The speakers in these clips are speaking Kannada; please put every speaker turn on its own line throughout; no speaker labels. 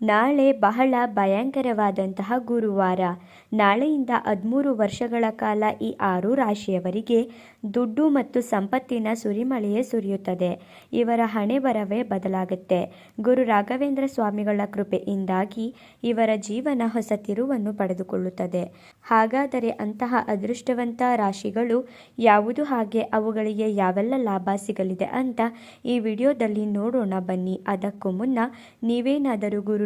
ನಾಳೆ ಬಹಳ ಭಯಂಕರವಾದಂತಹ ಗುರುವಾರ. ನಾಳೆಯಿಂದ ಹದಿಮೂರು ವರ್ಷಗಳ ಕಾಲ ಈ ಆರು ರಾಶಿಯವರಿಗೆ ದುಡ್ಡು ಮತ್ತು ಸಂಪತ್ತಿನ ಸುರಿಮಳೆಯೇ ಸುರಿಯುತ್ತದೆ. ಇವರ ಹಣೆ ಬರವೇ ಬದಲಾಗುತ್ತೆ. ಗುರು ರಾಘವೇಂದ್ರ ಸ್ವಾಮಿಗಳ ಕೃಪೆಯಿಂದಾಗಿ ಇವರ ಜೀವನ ಹೊಸ ತಿರುವನ್ನು ಪಡೆದುಕೊಳ್ಳುತ್ತದೆ. ಹಾಗಾದರೆ ಅಂತಹ ಅದೃಷ್ಟವಂತ ರಾಶಿಗಳು ಯಾವುದು ಹಾಗೆ ಅವುಗಳಿಗೆ ಯಾವೆಲ್ಲ ಲಾಭ ಸಿಗಲಿದೆ ಅಂತ ಈ ವಿಡಿಯೋದಲ್ಲಿ ನೋಡೋಣ ಬನ್ನಿ. ಅದಕ್ಕೂ ಮುನ್ನ ನೀವೇನಾದರೂ ಗುರು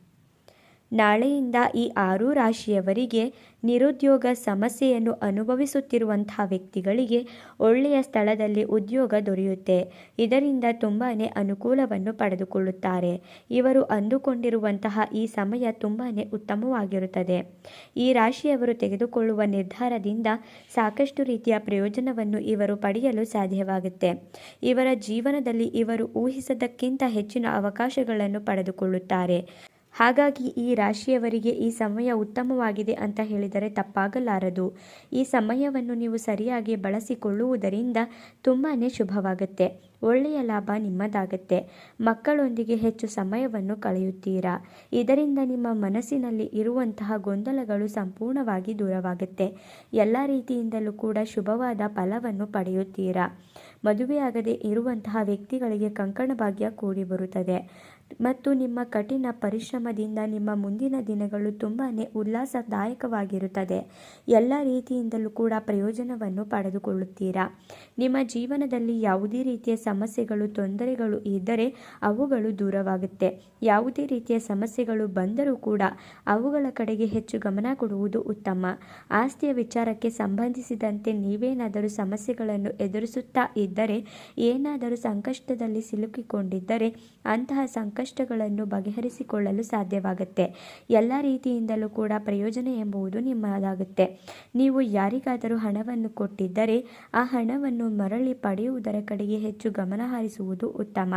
ನಾಳೆಯಿಂದ ಈ ಆರು ರಾಶಿಯವರಿಗೆ ನಿರುದ್ಯೋಗ ಸಮಸ್ಯೆಯನ್ನು ಅನುಭವಿಸುತ್ತಿರುವಂತಹ ವ್ಯಕ್ತಿಗಳಿಗೆ ಒಳ್ಳೆಯ ಸ್ಥಳದಲ್ಲಿ ಉದ್ಯೋಗ ದೊರೆಯುತ್ತೆ. ಇದರಿಂದ ತುಂಬಾ ಅನುಕೂಲವನ್ನು ಪಡೆದುಕೊಳ್ಳುತ್ತಾರೆ. ಇವರು ಅಂದುಕೊಂಡಿರುವಂತಹ ಈ ಸಮಯ ತುಂಬಾ ಉತ್ತಮವಾಗಿರುತ್ತದೆ. ಈ ರಾಶಿಯವರು ತೆಗೆದುಕೊಳ್ಳುವ ನಿರ್ಧಾರದಿಂದ ಸಾಕಷ್ಟು ರೀತಿಯ ಪ್ರಯೋಜನವನ್ನು ಇವರು ಪಡೆಯಲು ಸಾಧ್ಯವಾಗುತ್ತೆ. ಇವರ ಜೀವನದಲ್ಲಿ ಇವರು ಊಹಿಸದಕ್ಕಿಂತ ಹೆಚ್ಚಿನ ಅವಕಾಶಗಳನ್ನು ಪಡೆದುಕೊಳ್ಳುತ್ತಾರೆ. ಹಾಗಾಗಿ ಈ ರಾಶಿಯವರಿಗೆ ಈ ಸಮಯ ಉತ್ತಮವಾಗಿದೆ ಅಂತ ಹೇಳಿದರೆ ತಪ್ಪಾಗಲಾರದು. ಈ ಸಮಯವನ್ನು ನೀವು ಸರಿಯಾಗಿ ಬಳಸಿಕೊಳ್ಳುವುದರಿಂದ ತುಂಬಾ ಶುಭವಾಗುತ್ತೆ. ಒಳ್ಳೆಯ ಲಾಭ ನಿಮ್ಮದಾಗುತ್ತೆ. ಮಕ್ಕಳೊಂದಿಗೆ ಹೆಚ್ಚು ಸಮಯವನ್ನು ಕಳೆಯುತ್ತೀರಾ? ಇದರಿಂದ ನಿಮ್ಮ ಮನಸ್ಸಿನಲ್ಲಿ ಇರುವಂತಹ ಗೊಂದಲಗಳು ಸಂಪೂರ್ಣವಾಗಿ ದೂರವಾಗುತ್ತೆ. ಎಲ್ಲ ರೀತಿಯಿಂದಲೂ ಕೂಡ ಶುಭವಾದ ಫಲವನ್ನು ಪಡೆಯುತ್ತೀರಾ? ಮದುವೆಯಾಗದೆ ಇರುವಂತಹ ವ್ಯಕ್ತಿಗಳಿಗೆ ಕಂಕಣ ಭಾಗ್ಯ ಕೂಡಿ ಬರುತ್ತದೆ. ಮತ್ತು ನಿಮ್ಮ ಕಠಿಣ ಪರಿಶ್ರಮದಿಂದ ನಿಮ್ಮ ಮುಂದಿನ ದಿನಗಳು ತುಂಬಾ ಉಲ್ಲಾಸದಾಯಕವಾಗಿರುತ್ತದೆ. ಎಲ್ಲ ರೀತಿಯಿಂದಲೂ ಕೂಡ ಪ್ರಯೋಜನವನ್ನು ಪಡೆದುಕೊಳ್ಳುತ್ತೀರಾ? ನಿಮ್ಮ ಜೀವನದಲ್ಲಿ ಯಾವುದೇ ರೀತಿಯ ಸಮಸ್ಯೆಗಳು, ತೊಂದರೆಗಳು ಇದ್ದರೆ ಅವುಗಳು ದೂರವಾಗುತ್ತೆ. ಯಾವುದೇ ರೀತಿಯ ಸಮಸ್ಯೆಗಳು ಬಂದರೂ ಕೂಡ ಅವುಗಳ ಕಡೆಗೆ ಹೆಚ್ಚು ಗಮನ ಕೊಡುವುದು ಉತ್ತಮ. ಆಸ್ತಿಯ ವಿಚಾರಕ್ಕೆ ಸಂಬಂಧಿಸಿದಂತೆ ನೀವೇನಾದರೂ ಸಮಸ್ಯೆಗಳನ್ನು ಎದುರಿಸುತ್ತಾ ಇದ್ದರೆ, ಏನಾದರೂ ಸಂಕಷ್ಟದಲ್ಲಿ ಸಿಲುಕಿಕೊಂಡಿದ್ದರೆ, ಅಂತಹ ಸಂಕಷ್ಟಗಳನ್ನು ಬಗೆಹರಿಸಿಕೊಳ್ಳಲು ಸಾಧ್ಯವಾಗುತ್ತೆ. ಎಲ್ಲ ರೀತಿಯಿಂದಲೂ ಕೂಡ ಪ್ರಯೋಜನ ಎಂಬುದು ನಿಮ್ಮದಾಗುತ್ತೆ. ನೀವು ಯಾರಿಗಾದರೂ ಹಣವನ್ನು ಕೊಟ್ಟಿದ್ದರೆ ಆ ಹಣವನ್ನು ಮರಳಿ ಪಡೆಯುವುದರ ಕಡೆಗೆ ಹೆಚ್ಚು ಗಮನ ಹರಿಸುವುದು ಉತ್ತಮ.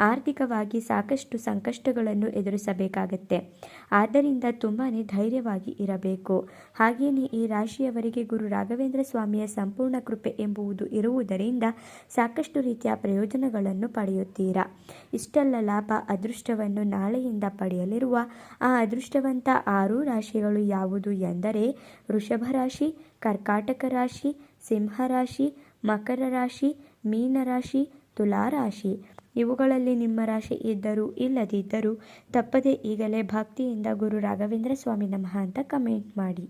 ಆರ್ಥಿಕವಾಗಿ ಸಾಕಷ್ಟು ಸಂಕಷ್ಟಗಳನ್ನು ಎದುರಿಸಬೇಕಾಗತ್ತೆ. ಆದ್ದರಿಂದ ತುಂಬಾ ಧೈರ್ಯವಾಗಿ ಇರಬೇಕು. ಹಾಗೆಯೇ ಈ ರಾಶಿಯವರಿಗೆ ಗುರು ರಾಘವೇಂದ್ರ ಸ್ವಾಮಿಯ ಸಂಪೂರ್ಣ ಕೃಪೆ ಎಂಬುದು ಇರುವುದರಿಂದ ಸಾಕಷ್ಟು ರೀತಿಯ ಪ್ರಯೋಜನಗಳನ್ನು ಪಡೆಯುತ್ತೀರಾ. ಇಷ್ಟೆಲ್ಲ ಲಾಭ ಅದೃಷ್ಟವನ್ನು ನಾಳೆಯಿಂದ ಪಡೆಯಲಿರುವ ಆ ಅದೃಷ್ಟವಂತ ಆರು ರಾಶಿಗಳು ಯಾವುದು ಎಂದರೆ ವೃಷಭ ರಾಶಿ, ಕರ್ಕಾಟಕ ರಾಶಿ ಸಿಂಹರಾಶಿ ಮಕರ ರಾಶಿ ಮೀನರಾಶಿ ತುಲಾರಾಶಿ ಇವುಗಳಲ್ಲಿ ನಿಮ್ಮ ರಾಶಿ ಇದ್ದರೂ ಇಲ್ಲದಿದ್ದರೂ ತಪ್ಪದೆ ಈಗಲೇ ಭಕ್ತಿಯಿಂದ ಗುರು ರಾಘವೇಂದ್ರ ಸ್ವಾಮಿ ನಮಃ ಅಂತ ಕಮೆಂಟ್ ಮಾಡಿ.